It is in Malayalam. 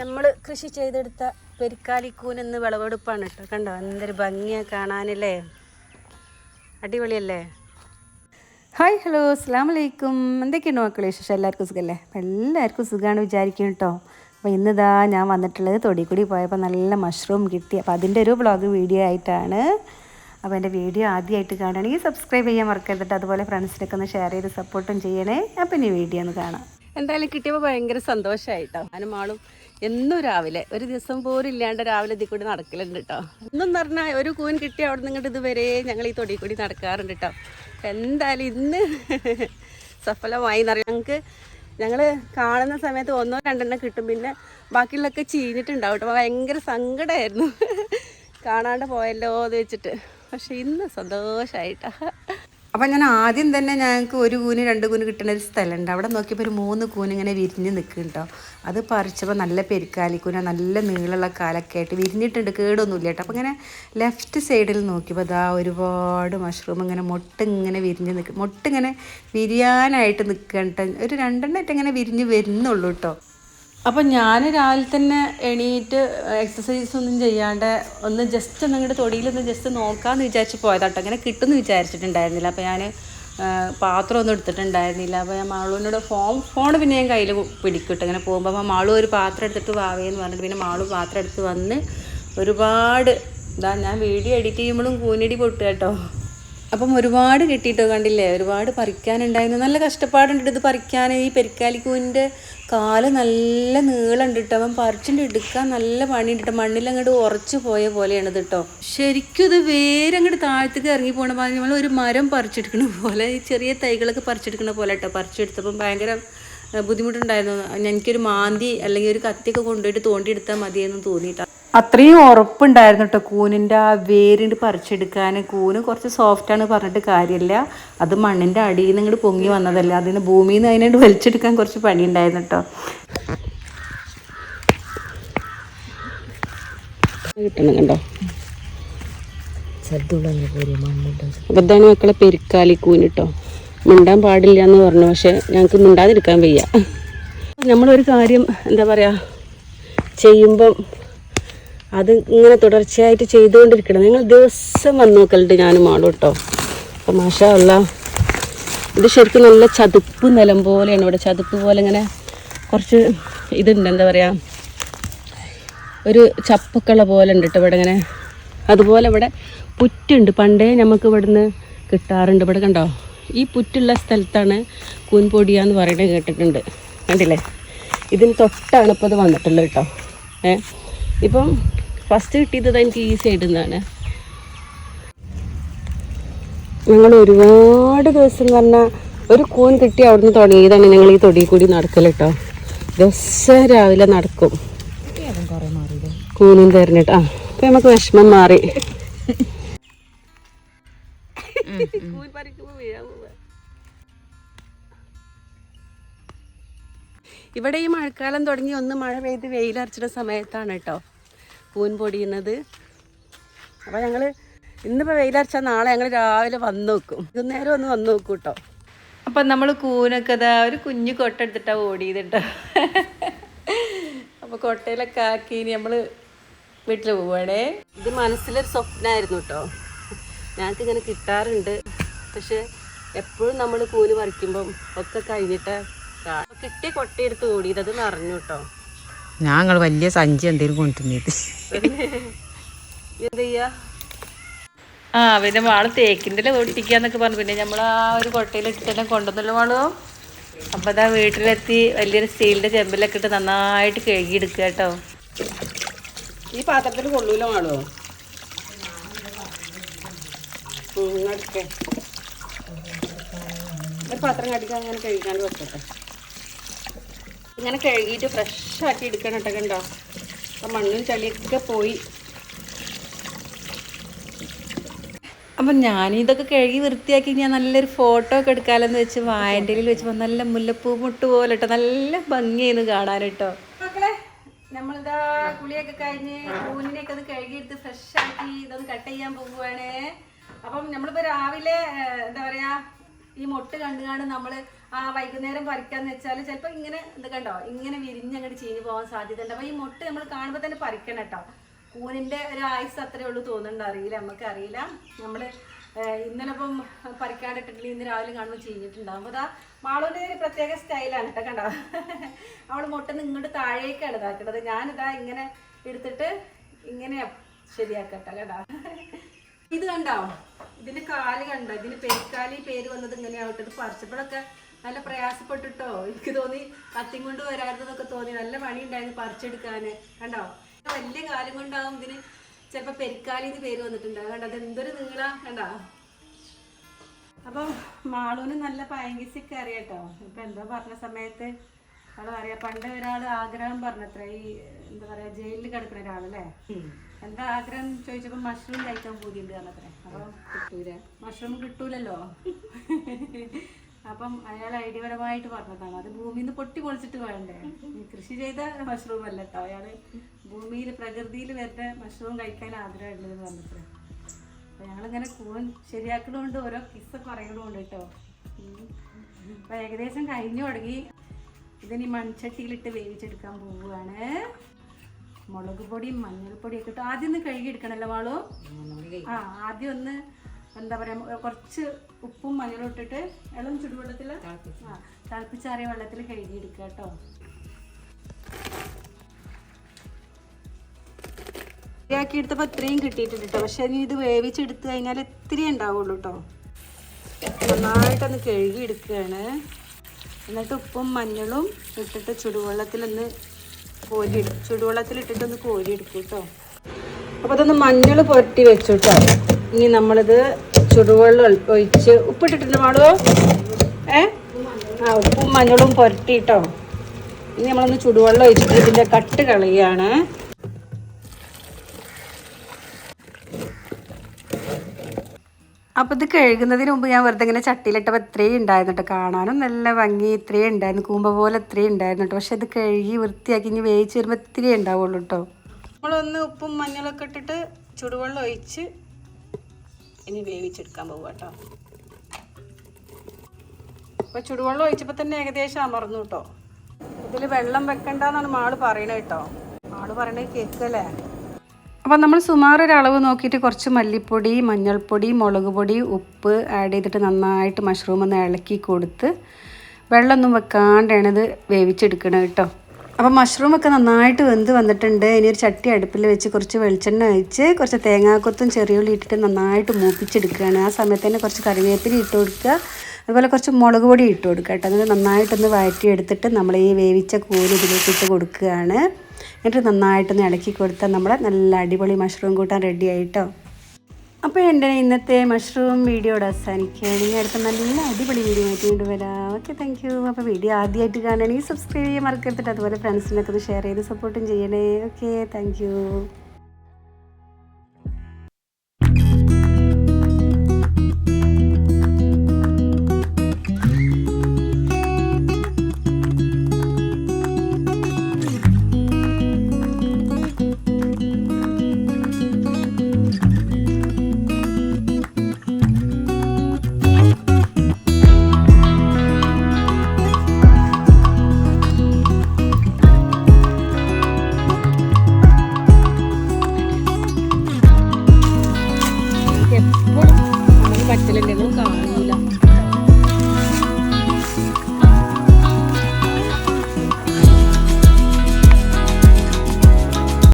നമ്മൾ കൃഷി ചെയ്തെടുത്ത പെരിക്കാലിക്കൂൻ എന്ന് വിളവെടുപ്പാണ് കേട്ടോ. കണ്ടോ? എന്തൊരു ഭംഗിയാണ് കാണാനല്ലേ? അടിപൊളിയല്ലേ? ഹായ് ഹലോ അസ്സാം വലൈക്കും എന്തൊക്കെയുണ്ട് മക്കളെ വിശേഷം? എല്ലാവർക്കും സുഖമല്ലേ അപ്പം എല്ലാവർക്കും സുഖമാണ് വിചാരിക്കും കേട്ടോ. അപ്പോൾ ഇന്നിതാ ഞാൻ വന്നിട്ടുള്ളത് തൊടിക്കൂടി പോയപ്പോൾ നല്ല മഷ്റൂം കിട്ടി. അപ്പോൾ അതിന്റെ ഒരു ബ്ലോഗ് വീഡിയോ ആയിട്ടാണ്. അപ്പോൾ എന്റെ വീഡിയോ ആദ്യമായിട്ട് കാണുകയാണെങ്കിൽ സബ്സ്ക്രൈബ് ചെയ്യാൻ മറക്കരുത്. അതുപോലെ ഫ്രണ്ട്സിനൊക്കെ ഒന്ന് ഷെയർ ചെയ്ത് സപ്പോർട്ടും ചെയ്യണേ. അപ്പം ഇനി വീഡിയോ ഒന്ന് കാണാം. എന്തായാലും കിട്ടിയപ്പോൾ ഭയങ്കര സന്തോഷമായിട്ടോ ഞാനും ആളും എന്നും രാവിലെ. ഒരു ദിവസം പോലും ഇല്ലാണ്ട് രാവിലെ ഇതിൽ കൂടി നടക്കലുണ്ട് കേട്ടോ എന്നും പറഞ്ഞാൽ ഒരു കൂൻ കിട്ടി അവിടെ നിന്നിട്ട് ഇതുവരെ ഞങ്ങൾ ഈ തൊടി കൂടി നടക്കാറുണ്ട് കേട്ടോ എന്തായാലും ഇന്ന് സഫലമായി എന്നറിയാം. ഞങ്ങൾക്ക് ഞങ്ങൾ കാണുന്ന സമയത്ത് ഒന്നോ രണ്ടെണ്ണം കിട്ടും. പിന്നെ ബാക്കിയുള്ളൊക്കെ ചീഞ്ഞിട്ടുണ്ടാവും കേട്ടോ ഭയങ്കര സങ്കടമായിരുന്നു കാണാണ്ട് പോയല്ലോ എന്ന് വെച്ചിട്ട്. പക്ഷെ ഇന്ന് സന്തോഷമായിട്ടാ അപ്പം ഞാൻ ആദ്യം തന്നെ ഞങ്ങൾക്ക് ഒരു കൂന് രണ്ട് കൂന് കിട്ടുന്ന ഒരു സ്ഥലമുണ്ട് അവിടെ നോക്കിയപ്പോൾ ഒരു മൂന്ന് കൂന് ഇങ്ങനെ വിരിഞ്ഞ് നിൽക്കുന്നുണ്ടോ അത് പറിച്ചപ്പോൾ നല്ല പെരുക്കാലിക്കൂന നല്ല നീളമുള്ള കാലൊക്കെ ആയിട്ട് വിരിഞ്ഞിട്ടുണ്ട്. കേടൊന്നുമില്ല കേട്ടോ. അപ്പം ഇങ്ങനെ ലെഫ്റ്റ് സൈഡിൽ നോക്കിയപ്പോൾ അതാ ഒരുപാട് മഷ്റൂം ഇങ്ങനെ മുട്ട ഇങ്ങനെ വിരിഞ്ഞ് നിൽക്കും മൊട്ട് ഇങ്ങനെ വിരിയാനായിട്ട് നിൽക്കണ്ട ഒരു രണ്ടെണ്ണമായിട്ട് ഇങ്ങനെ വിരിഞ്ഞ് വരുന്നുള്ളൂ കേട്ടോ. അപ്പം ഞാൻ രാവിലെ തന്നെ എണീറ്റ് എക്സസൈസ് ഒന്നും ചെയ്യാണ്ട് ഒന്ന് ജസ്റ്റ് നിങ്ങളുടെ തൊടിയിലൊന്ന് ജസ്റ്റ് നോക്കാമെന്ന് വിചാരിച്ച് പോയതാട്ടോ. അങ്ങനെ കിട്ടുമെന്ന് വിചാരിച്ചിട്ടുണ്ടായിരുന്നില്ല. അപ്പോൾ ഞാൻ പാത്രം ഒന്നും എടുത്തിട്ടുണ്ടായിരുന്നില്ല. അപ്പോൾ ഞാൻ മാളുവിനോട് ഫോൺ ഫോൺ പിന്നെ ഞാൻ കയ്യിൽ പിടിക്കിട്ട്. അങ്ങനെ പോകുമ്പോൾ അപ്പോൾ മാളു ഒരു പാത്രം എടുത്തിട്ട് വാവേന്ന് പറഞ്ഞിട്ട് പിന്നെ മാളു പാത്രം എടുത്ത് വന്ന് ഒരുപാട് ഇതാ ഞാൻ വീഡിയോ എഡിറ്റ് ചെയ്യുമ്പോഴും കൂനിടി പൊട്ടുക കേട്ടോ. അപ്പം ഒരുപാട് കിട്ടിയിട്ടോ കണ്ടില്ലേ? ഒരുപാട് പറിക്കാനുണ്ടായിരുന്നു. നല്ല കഷ്ടപ്പാടുണ്ട് ഇത് പറിക്കാൻ ഈ പെരിക്കാലിക്കൂവിന്റെ കാൽ നല്ല നീളമുണ്ട് കേട്ടോ അവൻ പറിച്ചിട്ട് എടുക്കാൻ നല്ല പണിയുണ്ട് മണ്ണിലങ്ങോട്ട് ഉറച്ചു പോയ പോലെയാണ് ഇത് കേട്ടോ ശരിക്കും ഇത് വേറെ അങ്ങോട്ട് താഴത്തേക്ക് ഇറങ്ങി പോകണ പോലെ നമ്മൾ ഒരു മരം പറിച്ചെടുക്കണ പോലെ ഈ ചെറിയ തൈകളൊക്കെ പറിച്ചെടുക്കണ പോലെ കേട്ടോ പറിച്ചെടുത്തപ്പം ഭയങ്കര ബുദ്ധിമുട്ടുണ്ടായിരുന്നു. എനിക്കൊരു മാന്തി അല്ലെങ്കിൽ ഒരു കത്തിയൊക്കെ കൊണ്ടുപോയിട്ട് തോണ്ടിയെടുത്താൽ മതിയെന്ന് തോന്നിയിട്ടാ അത്രയും ഉറപ്പുണ്ടായിരുന്നു കേട്ടോ കൂനിന്റെ ആ വേരിണ്ട് പറിച്ചെടുക്കാൻ. കൂന് കുറച്ച് സോഫ്റ്റാണ് പറഞ്ഞിട്ട് കാര്യമില്ല അത് മണ്ണിന്റെ അടിയിൽ നിന്ന് ഇങ്ങോട്ട് പൊങ്ങി വന്നതല്ല. അതിന് ഭൂമിയിൽ നിന്ന് അതിനായിട്ട് വലിച്ചെടുക്കാൻ കുറച്ച് പണിയുണ്ടായിരുന്നു കേട്ടോ കിട്ടണം കണ്ടോ? ഇതാണ് മക്കളെ പെരുക്കാലി കൂന് കേട്ടോ മിണ്ടാൻ പാടില്ല എന്ന് പറഞ്ഞു. പക്ഷെ ഞങ്ങൾക്ക് മിണ്ടാതിരിക്കാൻ വയ്യ. നമ്മളൊരു കാര്യം എന്താ പറയാ? ചെയ്യുമ്പം അത് ഇങ്ങനെ തുടർച്ചയായിട്ട് ചെയ്തുകൊണ്ടിരിക്കണം. നിങ്ങൾ ദിവസം വന്ന് നോക്കലുണ്ട് ഞാനും ആളും കേട്ടോ അപ്പം മാഷാ ഇത് ശരിക്കും നല്ല ചതുപ്പ് നിലം പോലെയാണ് ഇവിടെ. ചതുപ്പ് പോലെ ഇങ്ങനെ കുറച്ച് ഇതുണ്ട് എന്താ പറയുക ഒരു ചപ്പക്കള പോലെ ഉണ്ട് കേട്ടോ ഇവിടെ ഇങ്ങനെ. അതുപോലെ ഇവിടെ പുറ്റുണ്ട്. പണ്ടേ നമുക്ക് ഇവിടുന്ന് കിട്ടാറുണ്ട്. ഇവിടെ കണ്ടോ? ഈ പുറ്റുള്ള സ്ഥലത്താണ് കൂൻപൊടിയ എന്ന് കേട്ടിട്ടുണ്ട്. കണ്ടില്ലേ? ഇതിന് തൊട്ടാണ് ഇപ്പോൾ ഇത് വന്നിട്ടുള്ളത് കേട്ടോ ഏ? ഇപ്പം ഫസ്റ്റ് കിട്ടിയത് എനിക്ക് ഈസി ആയിട്ട് നിന്നാണ് ഞങ്ങൾ ഒരുപാട് ദിവസം എന്ന് പറഞ്ഞാൽ ഒരു കൂൻ കിട്ടി അവിടുന്ന് തുടങ്ങിയതാണ് ഞങ്ങൾ ഈ തൊടിയിൽ കൂടി നടക്കൽ കേട്ടോ ദിവസം രാവിലെ നടക്കും. കൂനും തരണിട്ട് ആ അപ്പൊ നമുക്ക് വിഷമം മാറി. ഇവിടെ ഈ മഴക്കാലം തുടങ്ങി ഒന്ന് മഴ പെയ്ത് വെയിലരച്ചിട്ട സമയത്താണ് കേട്ടോ പൂൻ പൊടിയുന്നത്. അപ്പോൾ ഞങ്ങൾ ഇന്നിപ്പോൾ വെയിലടിച്ച നാളെ ഞങ്ങൾ രാവിലെ വന്ന് നോക്കും ഇന്നേരം ഒന്ന് വന്ന് നോക്കും കേട്ടോ അപ്പം നമ്മൾ കൂനൊക്കെ ഇതാ ഒരു കുഞ്ഞു കൊട്ട എടുത്തിട്ടാണ് ഓടിയത് കേട്ടോ അപ്പോൾ കൊട്ടയിലൊക്കെ ആക്കി ഇനി നമ്മൾ വീട്ടിൽ പോവുകയാണേ ഇത് മനസ്സിലൊരു സ്വപ്നമായിരുന്നു കേട്ടോ ഞങ്ങൾക്ക് ഇങ്ങനെ കിട്ടാറുണ്ട്. പക്ഷെ എപ്പോഴും നമ്മൾ കൂന് പറിക്കുമ്പം ഒക്കെ കഴിഞ്ഞിട്ട് കിട്ടിയ കൊട്ടയെടുത്ത് ഓടിയത്. അത് നിറഞ്ഞു കേട്ടോ ഞങ്ങൾ വലിയ സഞ്ചി എന്തെങ്കിലും കൊണ്ടുവന്നത് ആ പിന്നെ മാൾ തേക്കിന്റെ ഒട്ടിക്കാന്നൊക്കെ പറഞ്ഞു. പിന്നെ നമ്മൾ ആ ഒരു കൊട്ടയിൽ ഇട്ടിട്ട് കൊണ്ടുവന്നല്ലോ വാളോ അപ്പം അതാ വീട്ടിലെത്തി വലിയൊരു സ്റ്റീലിന്റെ ചെമ്പിലൊക്കെ ഇട്ട് നന്നായിട്ട് കഴുകിയെടുക്കുക കേട്ടോ. ഈ പാത്രത്തിൽ കൊള്ളൂല മാളോ? പാത്രം കടിക്കാൻ അങ്ങനെ കഴിക്കാൻ വെക്കട്ടെ. ഇങ്ങനെ കഴുകിയിട്ട് ഫ്രഷ് ആക്കി എടുക്കണം കേട്ടോ കണ്ടോ? അപ്പം മണ്ണും ചളിയൊക്കെ പോയി. അപ്പം ഞാനിതൊക്കെ കഴുകി വൃത്തിയാക്കി ഞാൻ നല്ലൊരു ഫോട്ടോ ഒക്കെ എടുക്കാമെന്ന് വെച്ച് വായന്റെയിൽ വെച്ച് നല്ല മുല്ലപ്പൂ മുട്ട് പോലെ കേട്ടോ നല്ല ഭംഗിയായിരുന്നു കാണാൻ കേട്ടോ മക്കളെ നമ്മളിതാ കുളിയൊക്കെ കഴിഞ്ഞ് കൂനിനെയൊക്കെ ഒന്ന് കഴുകിയെടുത്ത് ഫ്രഷ് ആക്കി ഇതൊന്ന് കട്ട് ചെയ്യാൻ പോകുവാണ് അപ്പം നമ്മളിപ്പോൾ രാവിലെ എന്താ പറയാ ഈ മൊട്ട് കണ്ടുകാണ് നമ്മൾ വൈകുന്നേരം പറിക്കാന്ന് വെച്ചാൽ ചിലപ്പോൾ ഇങ്ങനെ ഇത് കണ്ടോ? ഇങ്ങനെ വിരിഞ്ഞങ്ങോട്ട് ചീഞ്ഞ് പോകാൻ സാധ്യത ഉണ്ട് അപ്പോൾ ഈ മുട്ട നമ്മൾ കാണുമ്പോൾ തന്നെ പറിക്കണം കേട്ടോ കൂനിന്റെ ഒരു ആയുസ് അത്രേ ഉള്ളൂ തോന്നുന്നുണ്ട്? അറിയില്ല നമുക്ക് അറിയില്ല. നമ്മൾ ഇന്നലെ ഇപ്പം പറിക്കാണ്ടിട്ടിട്ടില്ല ഇന്ന് രാവിലെ കാണുമ്പോൾ ചീഞ്ഞിട്ടുണ്ടാകും അപ്പോൾ അതാ മാളൂന്റെ ഒരു പ്രത്യേക സ്റ്റൈലാണ് കേട്ടോ കണ്ടോ? അവൾ മുട്ട ഇങ്ങോട്ട് താഴേക്കാണ് ഇതാക്കുന്നത് ഞാനിതാ ഇങ്ങനെ എടുത്തിട്ട് ഇങ്ങനെ ശരിയാക്കട്ടെ കേട്ടോ ഇത് കണ്ടോ? ഇതിന്റെ കാൽ കണ്ടോ? ഇതിന് പെരിക്കാലി പേര് വന്നത് ഇങ്ങനെയാവട്ടെ ഇത് പറിച്ചപ്പോഴൊക്കെ നല്ല പ്രയാസപ്പെട്ടിട്ടോ? എനിക്ക് തോന്നി കത്തിയും കൊണ്ട് വരാറുന്നതൊക്കെ തോന്നി. നല്ല മണി ഉണ്ടായിരുന്നു പറിച്ചെടുക്കാന്. കണ്ടോ? വലിയ കാലം കൊണ്ടാവും ഇതിന് ചിലപ്പോ പെരിക്കാലി എന്ന് പേര് വന്നിട്ടുണ്ടാവും. കണ്ടോ? അത് എന്തൊരു നീള? കണ്ടോ? അപ്പൊ മാളൂന് നല്ല പയങ്കിസൊക്കെ അറിയാട്ടോ. ഇപ്പൊ എന്താ പറഞ്ഞ സമയത്ത് അവൾ പറയാ പണ്ട് ഒരാൾ ആഗ്രഹം പറഞ്ഞത്ര ഈ എന്താ പറയാ ജയിലിൽ കിടക്കുന്ന ഒരാളല്ലേ? എന്താ ആഗ്രഹം ചോദിച്ചപ്പോ മഷ്റൂം കഴിക്കാൻ പൂതിയുണ്ട് പറഞ്ഞത്രേ. അപ്പൊ കിട്ടൂല. മഷ്റൂം കിട്ടൂലല്ലോ. അപ്പം അയാൾ ഐഡിയപരമായിട്ട് പറഞ്ഞതാണ്. അത് ഭൂമിയിൽ നിന്ന് പൊട്ടി പൊളിച്ചിട്ട് വേണ്ടേ? ഈ കൃഷി ചെയ്ത മഷ്റൂം അല്ല കേട്ടോ അയാൾ ഭൂമിയിൽ പ്രകൃതിയിൽ വരുന്ന മഷ്റൂം കഴിക്കാൻ ആഗ്രഹമുണ്ടെന്ന് പറഞ്ഞത്രേ അപ്പൊ ഞങ്ങളിങ്ങനെ കൂൺ ശരിയാക്കണമുണ്ട് ഓരോ കിസ്സ പറയണോണ്ട് കേട്ടോ. അപ്പൊ ഏകദേശം കഴിഞ്ഞു തുടങ്ങി. ഇതിനി മൺചട്ടിയിലിട്ട് വേവിച്ചെടുക്കാൻ പോവുകയാണ്. മുളക് പൊടിയും മഞ്ഞൾപ്പൊടിയൊക്കെ ഇട്ടോ ആദ്യം ഒന്ന് കഴുകി എടുക്കണല്ലോ മാളു ആ ആദ്യം ഒന്ന് എന്താ പറയുക കുറച്ച് ഉപ്പും മഞ്ഞളും ഇട്ടിട്ട് ഇളം ചുടുവെള്ളത്തിൽ തിളപ്പിച്ചാറിയ വെള്ളത്തിൽ കഴുകി എടുക്കുക കേട്ടോ. ശരിയാക്കി എടുത്തപ്പോൾ ഇത്രയും കിട്ടിയിട്ടുണ്ട് കേട്ടോ. പക്ഷേ ഇനി ഇത് വേവിച്ചെടുത്ത് കഴിഞ്ഞാൽ ഇത്തിരി ഉണ്ടാവുള്ളൂ കേട്ടോ. നന്നായിട്ടൊന്ന് കഴുകി എടുക്കുകയാണ് എന്നിട്ട് ഉപ്പും മഞ്ഞളും ഇട്ടിട്ട് ചുടുവെള്ളത്തിലൊന്ന് കോരിയിടും ചുടുവെള്ളത്തിലിട്ടിട്ടൊന്ന് കോരിയെടുക്കും കേട്ടോ. അപ്പോൾ അതൊന്ന് മഞ്ഞൾ പുരട്ടി വെച്ചു കേട്ടോ. ഇനി നമ്മളിത് ചുടുവെള്ളം ഒഴി- ഒഴിച്ച് ഉപ്പിട്ടിട്ടില്ല മാളോ. ഏ? ആ ഉപ്പും മഞ്ഞളും പുരട്ടിട്ടോ. ഇനി നമ്മളൊന്ന് ചുടുവെള്ളം ഒഴിച്ചിട്ട് ഇതിന്റെ കട്ട് കളയാണ് അപ്പോൾ ഇത് കഴുകുന്നതിന് മുമ്പ് ഞാൻ വെറുതെ ഇങ്ങനെ ചട്ടിയിലിട്ടപ്പോൾ ഇത്രയും ഉണ്ടായിരുന്നു കേട്ടോ കാണാനും നല്ല ഭംഗി ഇത്രയും ഉണ്ടായിരുന്നു. കൂമ്പ പോലെ ഇത്രയും ഉണ്ടായിരുന്നു കേട്ടോ പക്ഷെ ഇത് കഴുകി വൃത്തിയാക്കി ഇനി വേവിച്ച് വരുമ്പോൾ ഇത്തിരി ഉണ്ടാവുള്ളൂ കേട്ടോ നമ്മളൊന്ന് ഉപ്പും മഞ്ഞളൊക്കെ ഇട്ടിട്ട് ചുടുവെള്ളം ഒഴിച്ച് ഇനി വേവിച്ചെടുക്കാൻ പോകുക കേട്ടോ. അപ്പോൾ ചുടുവെള്ളം ഒഴിച്ചപ്പോൾ തന്നെ ഏകദേശം അമർന്നു കേട്ടോ. ഇതിൽ വെള്ളം വെക്കണ്ടെന്നാണ് മാൾ പറയണത് കേട്ടോ. മാൾ പറയണത് കേൾക്കല്ലേ? അപ്പോൾ നമ്മൾ അളവ് നോക്കിയിട്ട് കുറച്ച് മല്ലിപ്പൊടി മഞ്ഞൾപ്പൊടി മുളക് പൊടി ഉപ്പ് ആഡ് ചെയ്തിട്ട് നന്നായിട്ട് മഷ്റൂം ഒന്ന് ഇളക്കി കൊടുത്ത് വെള്ളമൊന്നും വെക്കാണ്ടാണ് ഇത് വേവിച്ചെടുക്കണം കേട്ടോ. അപ്പോൾ മഷ്റൂം ഒക്കെ നന്നായിട്ട് വെന്ത് വന്നിട്ടുണ്ട്. ഇനി ഒരു ചട്ടി അടുപ്പിൽ വെച്ച് കുറച്ച് വെളിച്ചെണ്ണ ഒഴിച്ച് കുറച്ച് തേങ്ങാക്കൊത്തും ചെറിയുള്ളി ഇട്ടിട്ട് നന്നായിട്ട് മൂപ്പിച്ചെടുക്കുകയാണ്. ആ സമയത്ത് തന്നെ കുറച്ച് കറിവേപ്പില ഇട്ട് കൊടുക്കുക. അതുപോലെ കുറച്ച് മുളക് പൊടി ഇട്ട് കൊടുക്കുക കേട്ടോ. എന്നിട്ട് നന്നായിട്ടൊന്ന് വഴറ്റിയെടുത്തിട്ട് നമ്മൾ ഈ വേവിച്ച കോൽ ഇതിലേക്ക് ഇട്ട് കൊടുക്കുകയാണ്. എന്നിട്ട് നന്നായിട്ടൊന്ന് ഇളക്കി കൊടുത്താൽ നമ്മുടെ നല്ല അടിപൊളി മഷ്റൂം കൂട്ടാൻ റെഡി ആയിട്ടോ അപ്പോൾ എന്റെ ഇന്നത്തെ മഷ്റൂം വീഡിയോ ഇവിടെ അവസാനിക്കുകയാണ്? ഇനി അടുത്ത നല്ല അടിപൊളി വീഡിയോ ആയിട്ട് വരാം. ഓക്കെ താങ്ക് യു അപ്പോൾ വീഡിയോ ആദ്യമായിട്ട് കാണുകയാണെങ്കിൽ സബ്സ്ക്രൈബ് ചെയ്യാൻ മറക്കരുത്തിട്ട് അതുപോലെ ഫ്രണ്ട്സിനൊക്കെ ഒന്ന് ഷെയർ ചെയ്ത് സപ്പോർട്ടും ചെയ്യണേ. Okay thank